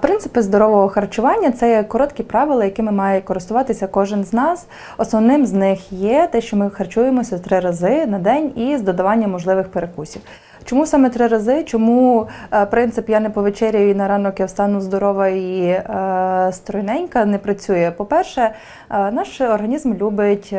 Принципи здорового харчування це короткі правила, якими має користуватися кожен з нас. Основним з них є те, що ми харчуємося три рази на день і з додаванням можливих перекусів. Чому саме три рази? Чому е, принцип я не повечеряю і на ранок я встану здорова і е, стройненька не працює? По-перше, е, наш організм любить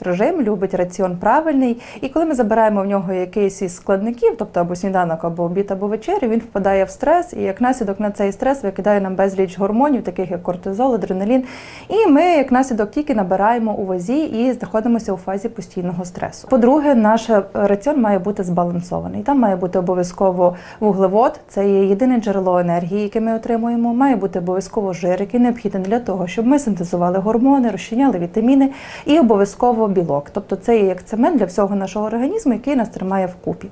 режим, любить раціон правильний, і коли ми забираємо в нього якийсь із складників, тобто або сніданок, або обід, або вечерю, він впадає в стрес, і як наслідок на цей стрес викидає нам безліч гормонів, таких як кортизол, адреналін. І ми, як наслідок, тільки набираємо у вазі і знаходимося у фазі постійного стресу. По-друге, наш раціон має бути збалансований. Там має бути обов'язково вуглевод, це є єдине джерело енергії, яке ми отримуємо. Має бути обов'язково жир, який необхідний для того, щоб ми синтезували гормони, розчиняли вітаміни, і обов'язково білок. Тобто це є як цемент для всього нашого організму, який нас тримає вкупі.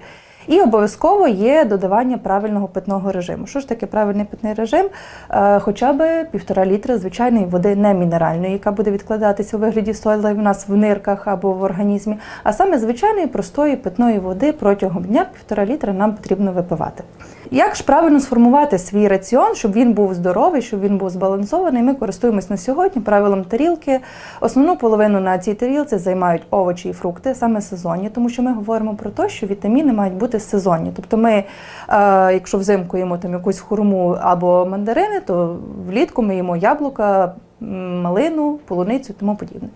І обов'язково є додавання правильного питного режиму. Що ж таке правильний питний режим? Е, Хоча б півтора літра звичайної води не мінеральної, яка буде відкладатися у вигляді соли в нас в нирках або в організмі, а саме звичайної простої питної води протягом дня півтора літра нам потрібно випивати. Як ж правильно сформувати свій раціон, щоб він був здоровий, щоб він був збалансований? Ми користуємось на сьогодні правилом тарілки. Основну половину на цій тарілці займають овочі і фрукти, саме сезонні, тому що ми говоримо про те, що вітаміни мають бути сезонні. Тобто, ми, е, якщо взимку їмо там якусь хурму або мандарини, то влітку ми їмо яблука, малину, полуницю і тому подібне.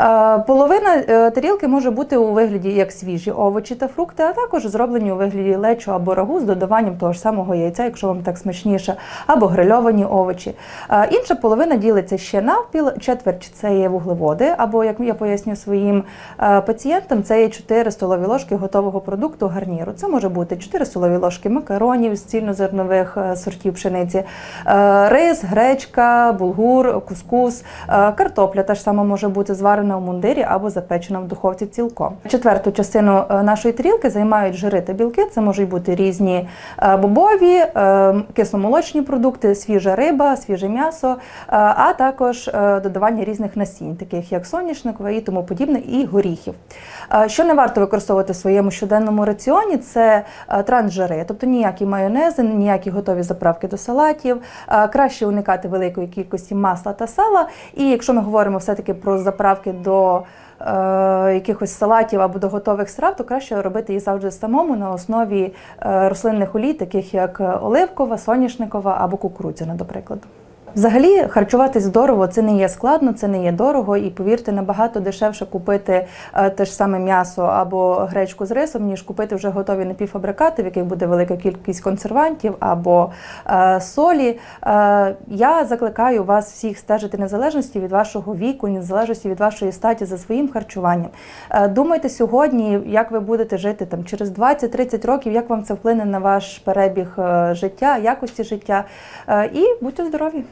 Е, Половина е, тарілки може бути у вигляді як свіжі овочі та фрукти, а також зроблені у вигляді лечо або рагу з додаванням того ж самого яйця, якщо вам так смачніше, або грильовані овочі. Е, Інша половина ділиться ще навпіл, четверть це є вуглеводи, або як я пояснюю своїм пацієнтам, це є 4 столові ложки готового продукту гарніру. Це може бути 4 столові ложки макаронів з цільнозернових сортів пшениці, рис, гречка, булгур, кускус, картопля теж сама може бути зварена у мундирі або запечена в духовці цілком. Четверту частину е, нашої тарілки займають жири та білки. Це можуть бути різні е, бобові, е, кисломолочні продукти, свіжа риба, свіже м'ясо, а також додавання різних насінь, таких як соняшникове і тому подібне, і горіхів. Що не варто використовувати в своєму щоденному раціоні, це трансжири, тобто ніякі майонези, ніякі готові заправки до салатів. Краще уникати великої кількості масла та сала. І якщо ми говоримо все-таки про заправки до е, якихось салатів або до готових страв, то краще робити їх завжди самому на основі е, рослинних олій, таких як оливкова, соняшникова або кукурудзяна, до прикладу. Взагалі, харчуватись здорово це не є складно, це не є дорого, і повірте, набагато дешевше купити е, те ж саме м'ясо або гречку з рисом, ніж купити вже готові напівфабрикати, в яких буде велика кількість консервантів або е, солі. Е, я закликаю вас всіх стежити незалежності від вашого віку, незалежності від вашої статі за своїм харчуванням. Думайте сьогодні, як ви будете жити там через 20-30 років, як вам це вплине на ваш перебіг життя, якості життя. І будьте здорові!